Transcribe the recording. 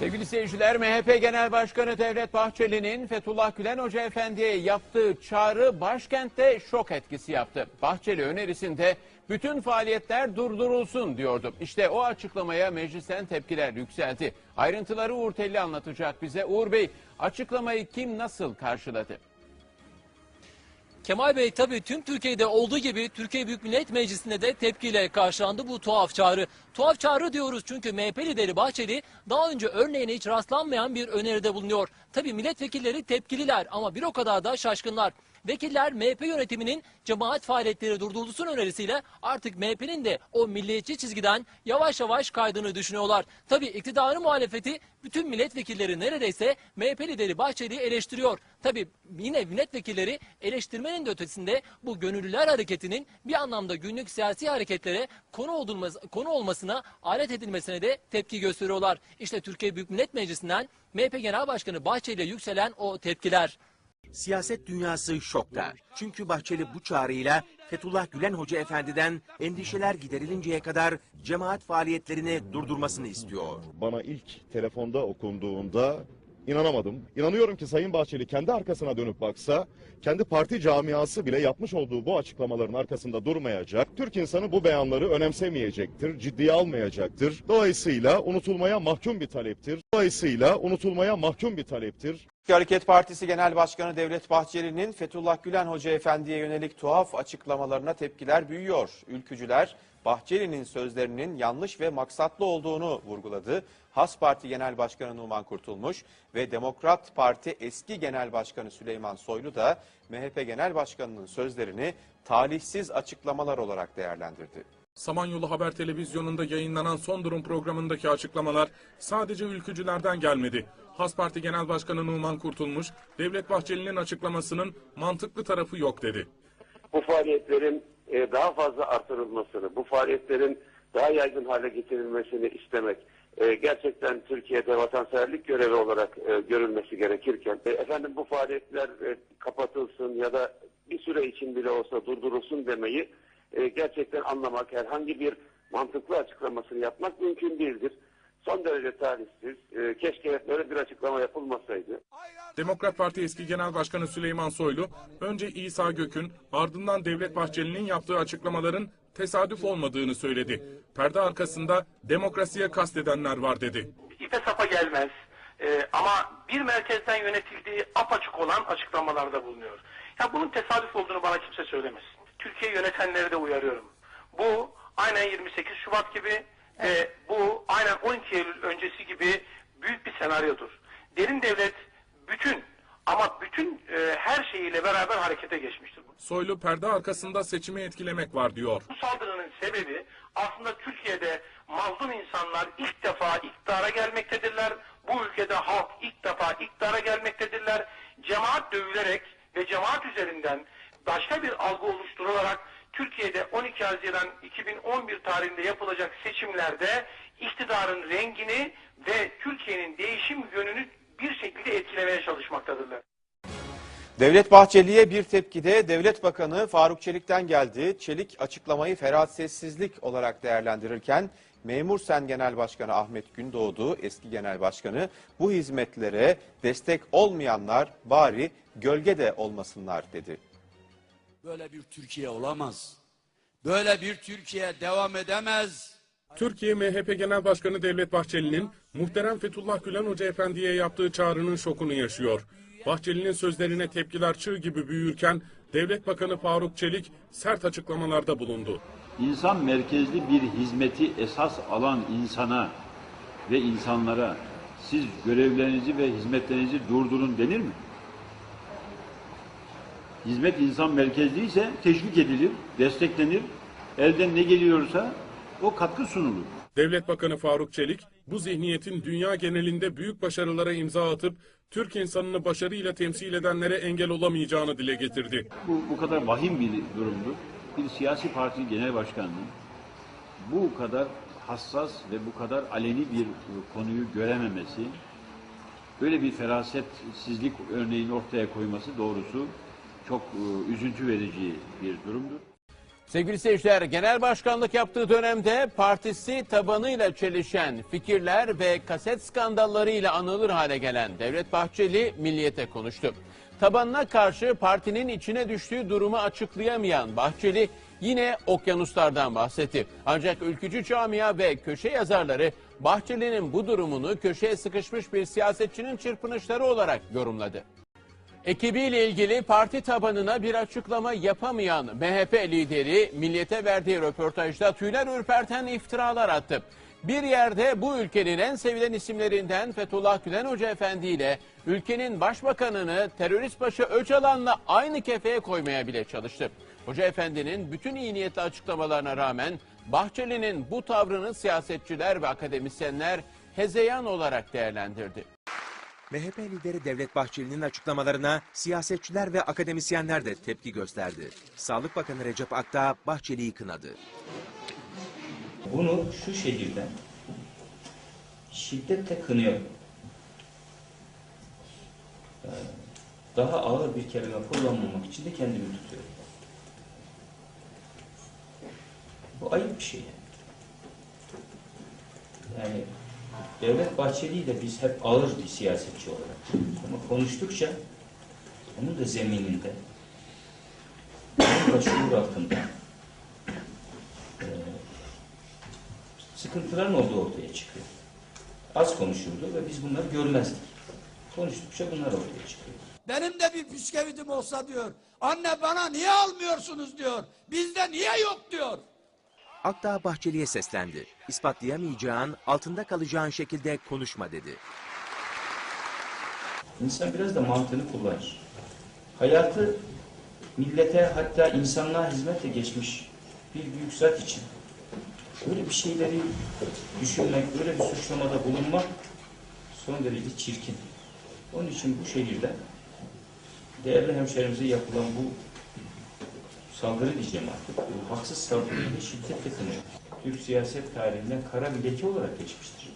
Sevgili seyirciler, MHP Genel Başkanı Devlet Bahçeli'nin Fethullah Gülen Hoca Efendi'ye yaptığı çağrı başkentte şok etkisi yaptı. Bahçeli önerisinde bütün faaliyetler durdurulsun diyordu. İşte o açıklamaya meclisten tepkiler yükseldi. Ayrıntıları Uğur Telli anlatacak bize. Uğur Bey, açıklamayı kim nasıl karşıladı? Kemal Bey tabii tüm Türkiye'de olduğu gibi Türkiye Büyük Millet Meclisi'nde de tepkiyle karşılandı bu tuhaf çağrı. Tuhaf çağrı diyoruz çünkü MHP lideri Bahçeli daha önce örneğine hiç rastlanmayan bir öneride bulunuyor. Tabii milletvekilleri tepkililer ama bir o kadar da şaşkınlar. Vekiller MHP yönetiminin cemaat faaliyetleri durdurulsun önerisiyle artık MHP'nin de o milliyetçi çizgiden yavaş yavaş kaydığını düşünüyorlar. Tabii iktidarı muhalefeti bütün milletvekilleri neredeyse MHP lideri Bahçeli'yi eleştiriyor. Tabii yine milletvekilleri eleştirmenin de ötesinde bu gönüllüler hareketinin bir anlamda günlük siyasi hareketlere konu, olması, konu olmasına alet edilmesine de tepki gösteriyorlar. İşte Türkiye Büyük Millet Meclisi'nden MHP Genel Başkanı Bahçeli'ye yükselen o tepkiler. Siyaset dünyası şokta. Çünkü Bahçeli bu çağrıyla Fethullah Gülen Hoca Efendi'den endişeler giderilinceye kadar cemaat faaliyetlerini durdurmasını istiyor. bana ilk telefonda okunduğunda inanamadım. İnanıyorum ki Sayın Bahçeli kendi arkasına dönüp baksa, kendi parti camiası bile yapmış olduğu bu açıklamaların arkasında durmayacak. Türk insanı bu beyanları önemsemeyecektir, ciddiye almayacaktır. Dolayısıyla unutulmaya mahkum bir taleptir. Dolayısıyla unutulmaya mahkum bir taleptir. Hareket Partisi Genel Başkanı Devlet Bahçeli'nin Fethullah Gülen Hoca Efendi'ye yönelik tuhaf açıklamalarına tepkiler büyüyor. Ülkücüler Bahçeli'nin sözlerinin yanlış ve maksatlı olduğunu vurguladı. Has Parti Genel Başkanı Numan Kurtulmuş ve Demokrat Parti eski Genel Başkanı Süleyman Soylu da MHP Genel Başkanı'nın sözlerini talihsiz açıklamalar olarak değerlendirdi. Samanyolu Haber Televizyonu'nda yayınlanan son durum programındaki açıklamalar sadece ülkücülerden gelmedi. Has Parti Genel Başkanı Numan Kurtulmuş, Devlet Bahçeli'nin açıklamasının mantıklı tarafı yok dedi. bu faaliyetlerin e, daha fazla artırılmasını, bu faaliyetlerin daha yaygın hale getirilmesini istemek e, gerçekten Türkiye'de vatanseverlik görevi olarak e, görülmesi gerekirken efendim bu faaliyetler kapatılsın ya da bir süre için bile olsa durdurulsun demeyi e, gerçekten anlamak, herhangi bir mantıklı açıklamasını yapmak mümkün değildir. Son derece talihsiz. E, keşke böyle bir açıklama yapılmasaydı. Demokrat Parti eski Genel Başkanı Süleyman Soylu, önce İsa Gök'ün ardından Devlet Bahçeli'nin yaptığı açıklamaların tesadüf olmadığını söyledi. Perde arkasında demokrasiye kastedenler var dedi. ipe sapa gelmez. Ee, ama bir merkezden yönetildiği apaçık olan açıklamalarda bulunuyor. Ya bunun tesadüf olduğunu bana kimse söylemesin. Türkiye yönetenleri de uyarıyorum. Bu aynen 28 Şubat gibi ve bu aynen 12 Eylül öncesi gibi büyük bir senaryodur. Derin devlet bütün ama bütün e, her şeyiyle beraber harekete geçmiştir. Soylu perde arkasında seçimi etkilemek var diyor. Bu saldırının sebebi aslında Türkiye'de mazlum insanlar ilk defa iktidara gelmektedirler. Bu ülkede halk ilk defa iktidara gelmektedirler. Cemaat dövülerek ve cemaat üzerinden başka bir algı oluşturularak Türkiye'de 12 Haziran 2011 tarihinde yapılacak seçimlerde iktidarın rengini ve Türkiye'nin değişim yönünü bir şekilde etkilemeye çalışmaktadırlar. Devlet Bahçeli'ye bir tepki de Devlet Bakanı Faruk Çelik'ten geldi. Çelik açıklamayı feratsetsizlik olarak değerlendirirken Memur Sen Genel Başkanı Ahmet Gündoğdu, eski genel başkanı bu hizmetlere destek olmayanlar bari gölgede olmasınlar dedi. Böyle bir Türkiye olamaz. Böyle bir Türkiye devam edemez. Türkiye MHP Genel Başkanı Devlet Bahçeli'nin muhterem Fethullah Gülen Hoca Efendi'ye yaptığı çağrının şokunu yaşıyor. Bahçeli'nin sözlerine tepkiler çığ gibi büyürken Devlet Bakanı Faruk Çelik sert açıklamalarda bulundu. İnsan merkezli bir hizmeti esas alan insana ve insanlara siz görevlerinizi ve hizmetlerinizi durdurun denir mi? Hizmet insan merkezli ise teşvik edilir, desteklenir. Elden ne geliyorsa o katkı sunulur. Devlet Bakanı Faruk Çelik bu zihniyetin dünya genelinde büyük başarılara imza atıp Türk insanını başarıyla temsil edenlere engel olamayacağını dile getirdi. Bu, bu kadar vahim bir durumdur. Bir siyasi parti genel başkanının bu kadar hassas ve bu kadar aleni bir konuyu görememesi, böyle bir ferasetsizlik örneğini ortaya koyması doğrusu çok e, üzüntü verici bir durumdur. Sevgili seyirciler, genel başkanlık yaptığı dönemde partisi tabanıyla çelişen fikirler ve kaset skandallarıyla anılır hale gelen Devlet Bahçeli milliyete konuştu. Tabanına karşı partinin içine düştüğü durumu açıklayamayan Bahçeli yine okyanuslardan bahsetti. Ancak ülkücü camia ve köşe yazarları Bahçeli'nin bu durumunu köşeye sıkışmış bir siyasetçinin çırpınışları olarak yorumladı. Ekibiyle ilgili parti tabanına bir açıklama yapamayan MHP lideri millete verdiği röportajda tüyler ürperten iftiralar attı. Bir yerde bu ülkenin en sevilen isimlerinden Fethullah Gülen Hoca Efendi ile ülkenin başbakanını terörist başı Öcalan'la aynı kefeye koymaya bile çalıştı. Hoca Efendi'nin bütün iyi niyetli açıklamalarına rağmen Bahçeli'nin bu tavrını siyasetçiler ve akademisyenler hezeyan olarak değerlendirdi. MHP lideri Devlet Bahçeli'nin açıklamalarına siyasetçiler ve akademisyenler de tepki gösterdi. Sağlık Bakanı Recep Akdağ Bahçeli'yi kınadı. Bunu şu şekilde şiddetle kınıyorum. Ee, Daha ağır bir kelime kullanmamak için de kendimi tutuyorum. Bu ayıp bir şey. Yani Devlet Bahçeli'yi de biz hep ağır bir siyasetçi olarak ama konuştukça onun da zemininde onun da şuur altında e, sıkıntıların olduğu ortaya çıkıyor. Az konuşurdu ve biz bunları görmezdik. Konuştukça bunlar ortaya çıkıyor. Benim de bir püskevit'im olsa diyor. Anne bana niye almıyorsunuz diyor. Bizde niye yok diyor. Akdağ Bahçeli'ye seslendi. İspatlayamayacağın, altında kalacağın şekilde konuşma dedi. İnsan biraz da mantığını kullanır. Hayatı millete hatta insanlığa hizmetle geçmiş bir büyük zat için böyle bir şeyleri düşünmek, böyle bir suçlamada bulunmak son derece çirkin. Onun için bu şehirde değerli hemşehrimize yapılan bu saldırı diyeceğim artık, haksız saldırıyı şiddetle kınıyor. Türk siyaset tarihinden kara bir leke olarak geçmiştir.